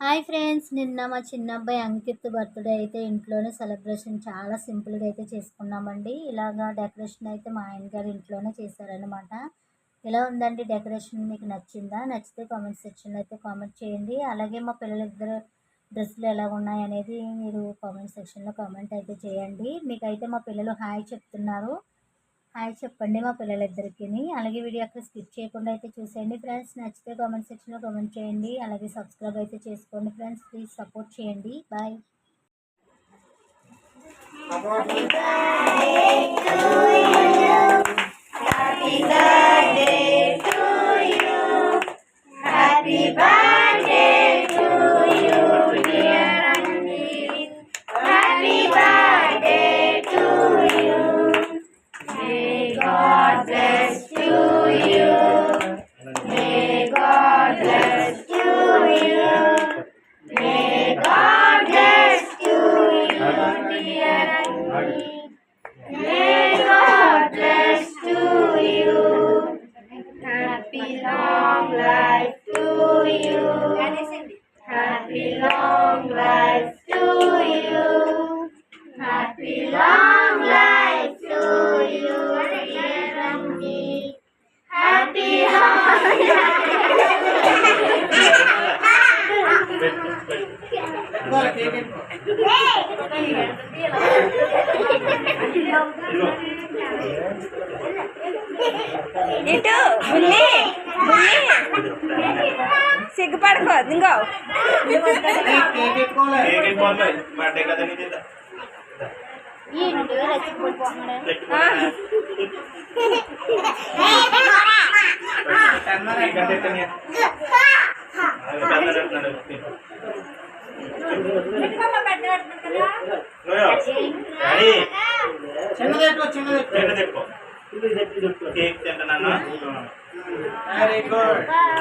Hi friends నిన్న మా చిన్న అబ్బాయి అంకిత్ బర్త్డే అయితే ఇంట్లోనే సెలబ్రేషన్ చాలా సింపుల్గా అయితే చేసుకున్నామండి. ఇలాగా డెకరేషన్ అయితే మా ఆయన గారు ఇంట్లోనే చేశారనమాట ఎలా ఉందండి డెకరేషన్? మీకు నచ్చిందా? నచ్చితే కామెంట్ సెక్షన్ అయితే కామెంట్ చేయండి. అలాగే మా పిల్లలిద్దరు డ్రెస్సులు ఎలా ఉన్నాయి అనేది మీరు కామెంట్ సెక్షన్లో కామెంట్ అయితే చేయండి. మీకైతే మా పిల్లలు హాయ్ చెప్తున్నారు. హాయ్ చెప్పండి మా పిల్లలిద్దరికీ అలాగే వీడియో అక్కడ స్కిప్ చేయకుండా అయితే చూసేయండి ఫ్రెండ్స్. నచ్చితే కామెంట్ సెక్షన్లో కామెంట్ చేయండి. అలాగే సబ్స్క్రైబ్ అయితే చేసుకోండి ఫ్రెండ్స్. ప్లీజ్ సపోర్ట్ చేయండి. Bye. Happy long life to you. Happy long life to you, dear Ramji. Happy long life. Itu, bunyi, bunyi. సిగ్గుపడుకో ఇంకో ఏంటి రెచ్చిపోతున్నాడు కేక్ తింటున్నాను వెరీ గుడ్ హాయ్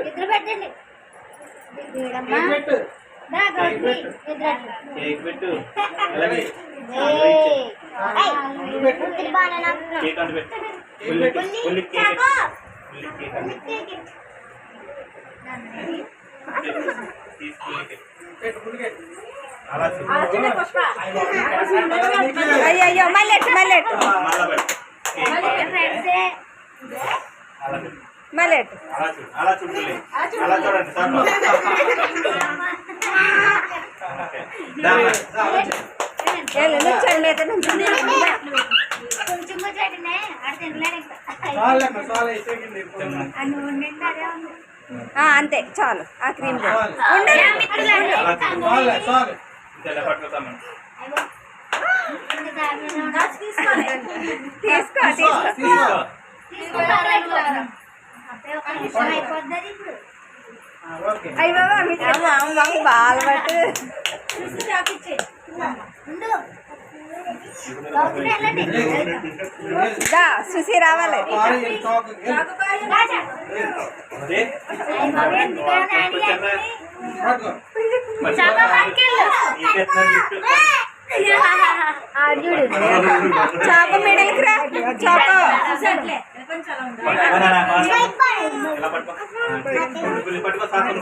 ఇద్దరు పెట్టండి పెట్టు కేక్ పెట్టు కేక్ కేక్ కేక్ అంటు తీసుకుని పెట్టు పులిగెట్టు అలా అయ్యో అయ్యో మళ్ళీ ఎట్టు మళ్ళీ ఎట్టు మళ్ళా పెట్టు కేక్ ఫ్రెండ్సే అలా చూడండి నుంచోండి నుంచోండి కొంచెం అని అదే ఉంది. అంతే చాలు. ఆ క్రీమ్ తీసుకో తీసుకో అయ్యి బాబా మాకు బాగా పట్టు. చూసి రావాలి. చాకు రాజా అదే అయ్య బాబు ఎందుకని నాని అని. పట్టుకో చాప పట్టుకెళ్ళు. ఈ ఆడు చూడు చాప మిడిల్కి రా చాప ఇలా పట్టుకో పులి పట్టుకో సాకు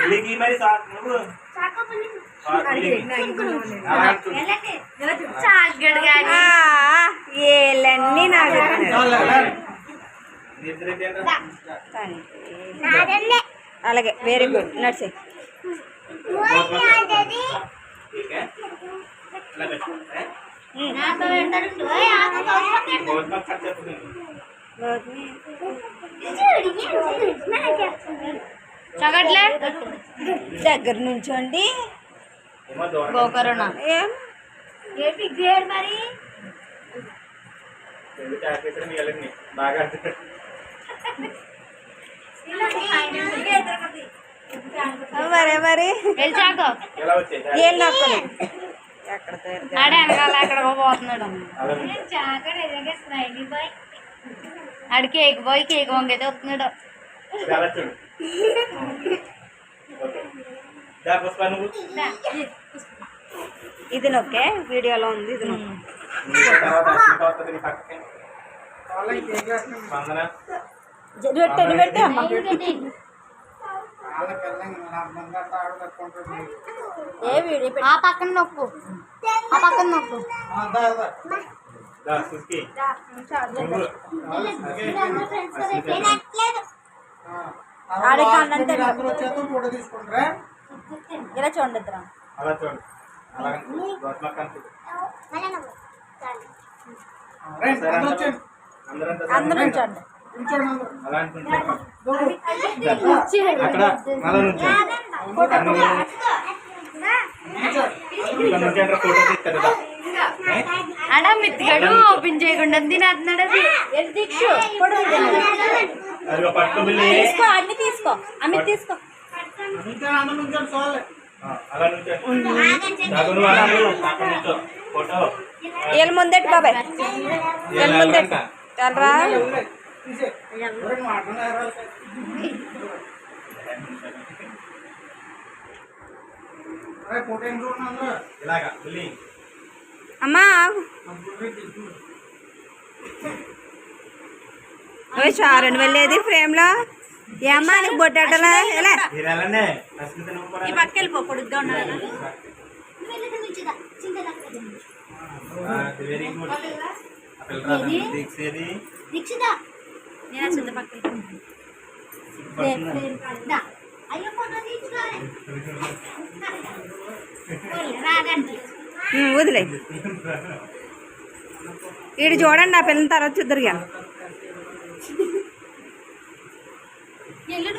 పులికి మరి సాకు నువ్వు చాక పులి. సాకు పులికి. అలా చూడు వెళ్ళండి చాగడు గాని ఆ, ఏలన్నీ నాకు అలాగే వెరీ గుడ్ నడిచే. చగట్లే దగ్గర నుంచోండి. గోకరణ. ఏం? మరి? బాగా మరి మరి? వెళ్ళాకో ఎలా వచ్చాయి? ఏం నొక్కలు? ఎక్కడ ఆడే వెనకాల ఎక్కడికో పోతున్నాడు ఆడి కేక్ బాయ్ కేక్ వంగైతే వస్తున్నాడు. ఇది నొక్కే? వీడియోలో ఉంది ఇది నొక్కు. నీకు తర్వాత అశ్విక వస్తుంది నీ పక్కకి వాళ్ళకి కేక్ వేస్తున్నాం. వందన పెట్టండి పెట్టి అమ్మ. ఏ వీడియో ఆ పక్కన నొక్కు ఆ పక్కన ఆ, ఆడికి అన్నం ఇలా చూడండి అలా అందరూ వచ్చేయండి. అక్కడ నుంచి మిత్తిగాడు ఓపెన్ చేయకుండా తినేస్తున్నాడు అది తీసుకో అన్ని తీసుకో అన్ని తీసుకో నుంచోండి, అందరూ నుంచోండి, చాలే. ఆ, అలా నుంచి నాకు నువ్వు అలా నిల్చో. అక్కడ నిల్చో. ఫోటో వీళ్ళ ముందటి బాబాయ్ వీళ్ళ ముందటి వెళ్ళరా అమ్మా. చారని వెళ్ళేది ఫ్రేమ్లో ఏమ్మా నీకు ఎలా? కూడా ఈ పక్క వెళ్ళిపో పొడుగ్గా ఉన్నాడు వెరీ గుడ్ ఆ పిల్లరాలు దీక్షేది దీక్షిత. నేను అసలు పక్క అయ్యో ఫోటో తీసుకోవాలి రాదండి వదిలే వీడు చూడండి ఆ పిల్లని తర్వాత చూద్దరు ఇక. ఎల్లు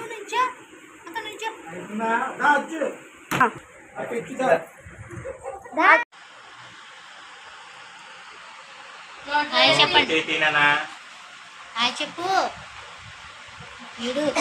ఆ, అక్కడ ఇచ్చుదా. హాయ్ చెప్పండి చెప్పు వీడు